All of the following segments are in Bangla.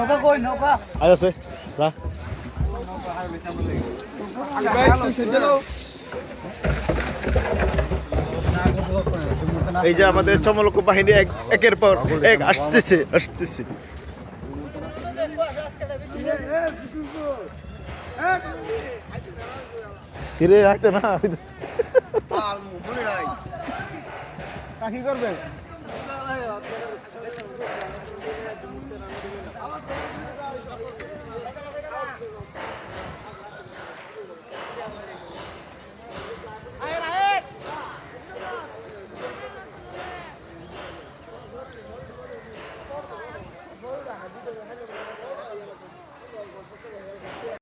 নৌকা কই নৌকা? আজ আছে যা। এই যে আমাদের চমলক বাহিনী এক একের পর এক আসতেছে আসতেছে। আইতে না কি করবে?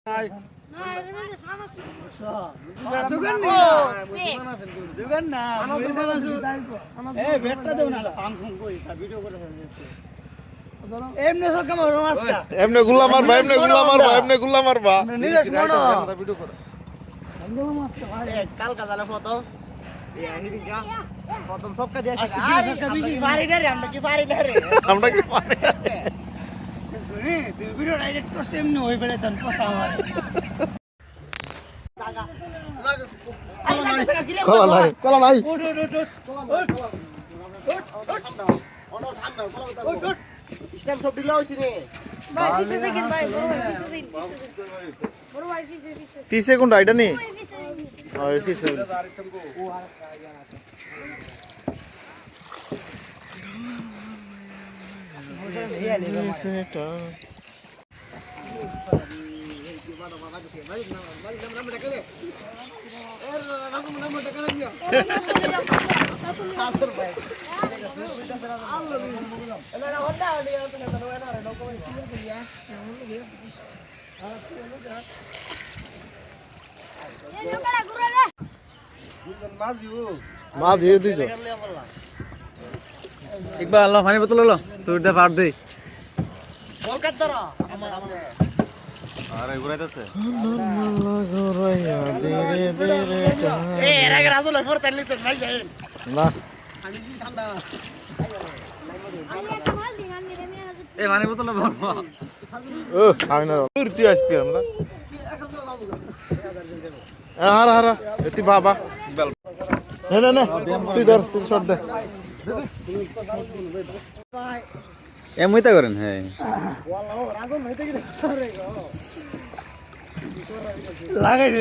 দোকান এমনি গুলা মারবা এমনে গুলা মারবা এমনে গুলা মারবা। নীরজ মনো কালকা জালে ফটো। আমরা কি পারি না রে আমরা কি পারি শুনি তুই ভিডিও ডাইরেক্ট করছিস এমনি হই পেলে তখন পয়সা আমার কলা নাই নাই। পিছে কোনটা এটা নি? পিছে পিছে ওই তিসে এই লোকটা ঘুরে রে মাছ দিয়ে দিছ ইকবাল আল্লাহ পানি বোতল হলো সুরদা পার দে। কলকাতা আরে ঘুরাইতেছে। এ এর আগে রাজুল ফোর তাই ভাই যাই। না। আমি একটা মাল দিন আমি রে মেরা এই পানি বোতল ভরবো। ও খাই না। তুই আসতে আমরা। হারা হারা। তুই বাবা না না না। তুই ধর তুই শট দে। এমইতা করেন হ্যাঁ। লাগাই রে।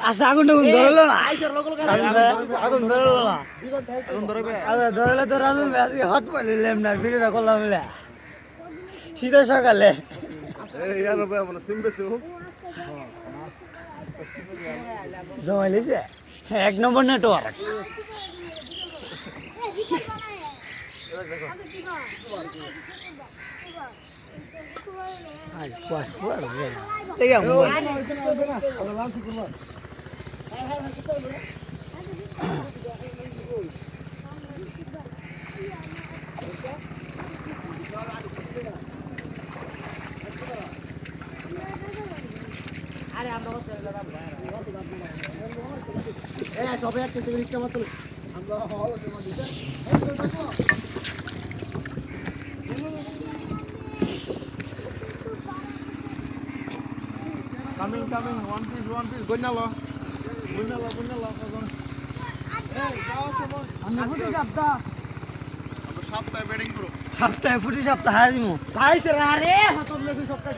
আচ্ছা আগুন টাগুন ধরলো না। আগুন ধরলো না ধরলে তো আজকে হট পাইলাম না ভিডিওটা করলাম শীতের সকালে জমাই লিছে? এক নম্বর নেটওয়ার্ক আজ পাঁচ পড়া দেখে এ সবে একটা রিক্সা মাত্র coming coming one piece one piece গন্যালো গন্যালো গন্যালো সপ্তাহে ব্যাটিং করো সপ্তাহে ফুটি সপ্তাহে হারিমু তাইছে রে হতম লেছি সবটা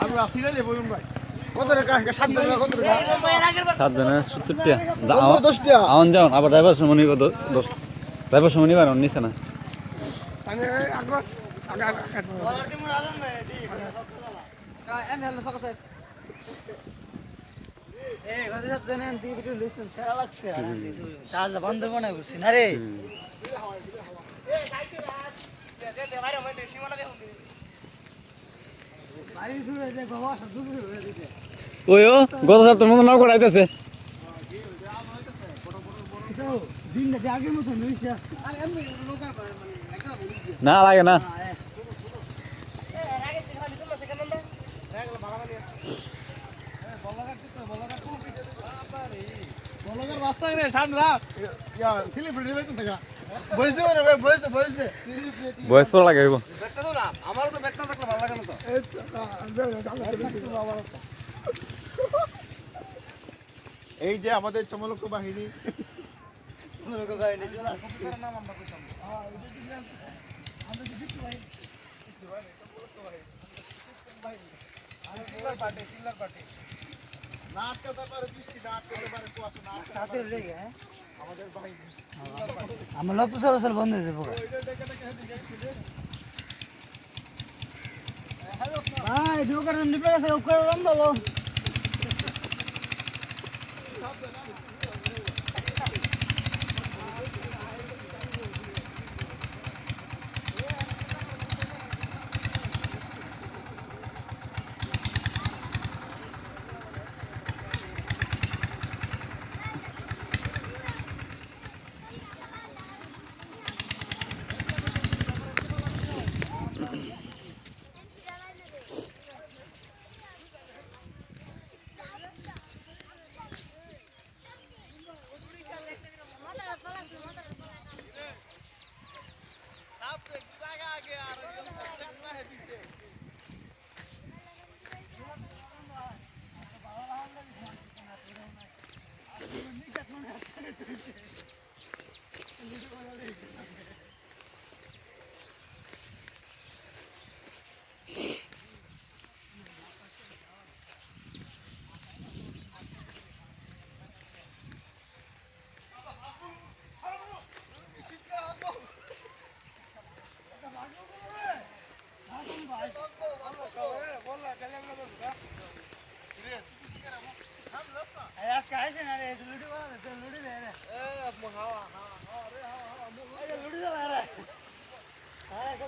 আমি আসি রে বলুন ভাই কত টাকা? সাত টাকা কত টাকা? এর আগের বার সাত জনের সত্তরটা। দশ টাকা আওয়ান যাও আবার ড্রাইভার সময় নিব দশ সময় নিবার নিছে না। না রে বাড়ি শুরু হয়েছে বাবা সব শুরু হয়ে দিতে ওই ও গত সপ্তাহের মতো একা বলিছে না লাগে না। রাস্তা সামনে ইয়া মানে বয়স পর লাগে হইব। ব্যাগটা দাও না আমার তো ব্যাগটা থাকলে ভালো লাগে না তো। এই যে আমাদের চমলক বাহিনী। লোক বাইরে চলে। আসে। না আটকাতে পারে বৃষ্টি না আটকাতে পারে কুয়াশা না আটকাতে আমার লত সরাসরি বন্ধ হয়ে যাব ভাই ঢোকার জন্য নিপে গেছে উপরে রাম বলো আজকে আসে না রে লুডি বানা দে লুডি দে রে এ হাওয়া হাওয়া রে হাওয়া হাওয়া লুডি দে রে হ্যাঁ সত্যি দে ভাই আজকে বললে আজকে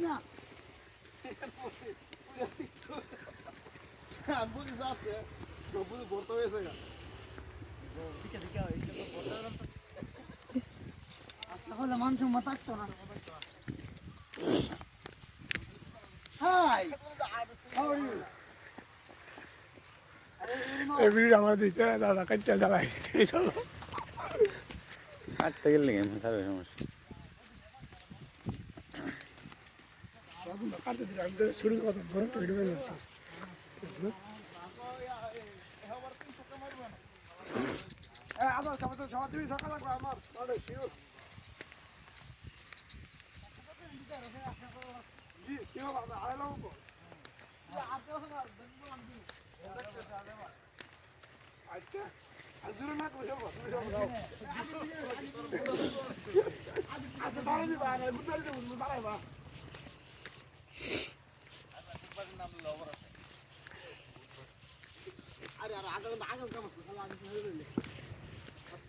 না বুঝি যাচ্ছে বুঝি ভর্তা হয়েছে গা তাহলে মানুষ মাথা থাকতো না। হাই হাউ আর ইউ এই ভিডিও আমার দিছে দাদা কাচ্চা জ্বালা স্ত্রী চলো। হাঁটতে গেলে নাকি সার্ভে সমস্যা কাটতে দিলাম আমি তো শুরু একটা ভিডিও করে যাচ্ছি আমার সবাই তো সবাই তুমি সকাল আমার নটা শিওর জি শিওর আমি আড়াইলাম আচ্ছা আর জুড়ে না করে যাব তুমি যাব আচ্ছা বাড়াই দিবা বুঝতে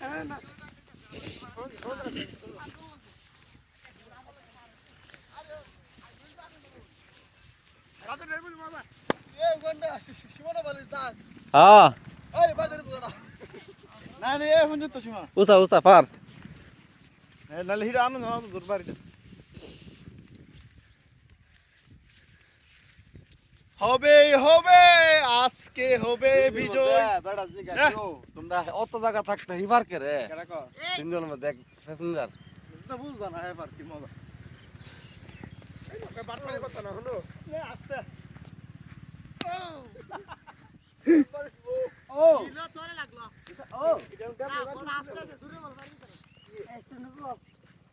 হ্যাঁ না না এখন যেত সীমা উঁচা উঁচা পার। নাহলে হিরা আনন্দ না তোর বাড়িতে হবে হবে আজকে হবে বিজয়। তোমরা অত জায়গা থাকতে হিবার কে রে? তিনজন মধ্যে প্যাসেঞ্জার না বুঝবা না এবার কি মজা।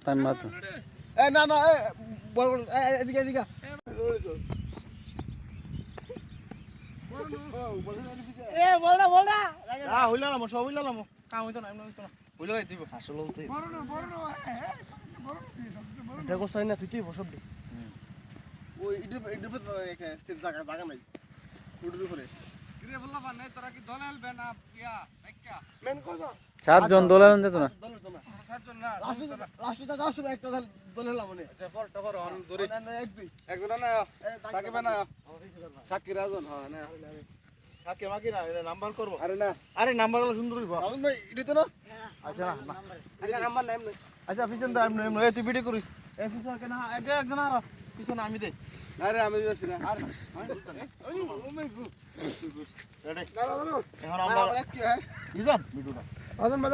তাই মাতো এ না না এ বল বল এ, এ, এদিকে এদিকে। আ, হইলা না, সব হইলা না, কাম হইতো না, এমনি হইতো না। হইলা হইবো। আসলে তুই এটা করছ না, তুই তুই বসব দে। ওই ইডু ইডু একটা স্টেপ জায়গা জায়গা নাই। উডুর উপরে। দোলা যেত না লাস্টে দাও সব একটা দল হলাম মনে আচ্ছা টফর অন ধরে না? না। এক দুই। একজন না সাকিব না সাকিব রাজন হ্যাঁ না কাকে মাকি না, এটা নাম্বার করব। আরে না। আরে নাম্বারগুলো সুন্দর হইবো। রাজন ভাই ইডু তো না? আচ্ছা না, না। আচ্ছা পিছন দা। আর আমি না। যাচ্ছি আরে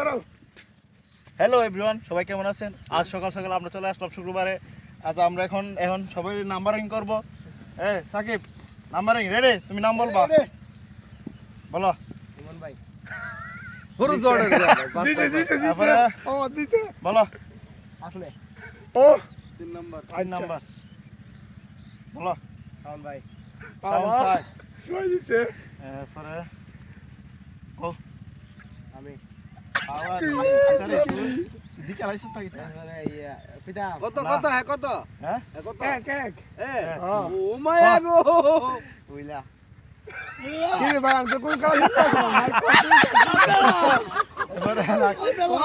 হয়? হ্যালো এভরিওয়ান সবাই কেমন আছেন? আজ সকাল সকাল আমরা চলে আসলাম শুক্রবারে। আজ আমরা এখন এখন সবাই নাম্বারিং করব। এ সাকিব নাম্বারিং রেডি তুমি নাম বলবা? বলো। গরু জড়ে দিছে। দিছে। দিছে ও দিছে। বলো। আসলে। ও। তিন নাম্বার। তিন নাম্বার। বলো শাওন ভাই কই দিছে এরপরে ও আমি কত কত হ্যাঁ কত হ্যাঁ কত কেক কেক এ ও মায়া গো বুঝলা কি তো কোন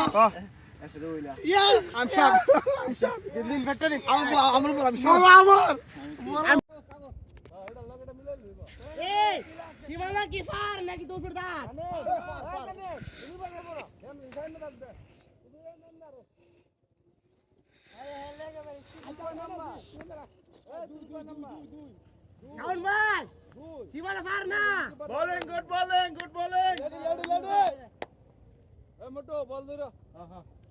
কাজ ক আমার বল আমি শক আমার bowling good bowling good bowling lady lady lady এ মোটো বল ধরো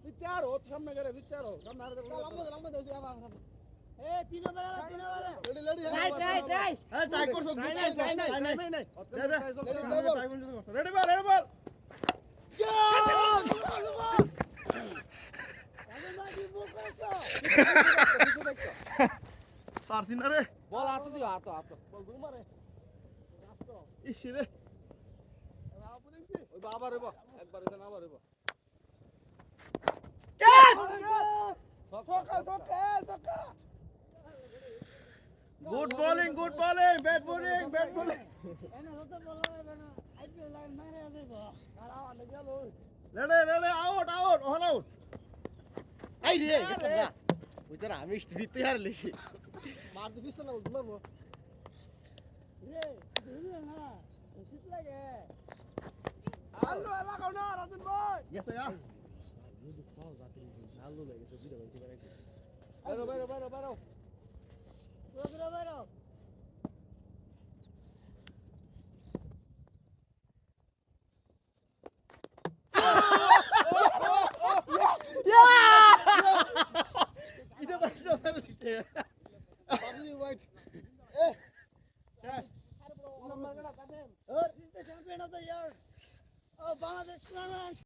বিচার ও সামনে করে বিচার ও সামনে আর লম্বা লম্বা দেবি আবার এ তিন নম্বর আলা তিন number lady lady right right right এই টাই করছ নাই নাই নাই নাই নাই নাই। Ready ball ready ball. পারছি না রে বল হাতে দিও হাতে হাতে বল তুমি মারে। ইস রে। ওই বাবা রে বা একবার এসে না আবার রে বা সকা সকা সকা good bowling good bowling bat bowling bat bowling লেড়ে লেড়ে আউট আউট অন আউট এই রে গেছে না বুঝরা আমি ভিতরে হার লেছি মার দি পিছনে বল তুমি মারবো আল্লো লাগাও না রাজন ভাই গেছে গা Io di qua ho dato il giornale, l'hai eseguito perché me ne Vero, vero, vero, vero! Vero, vero, vero! This is the champion of the year of Bangladesh.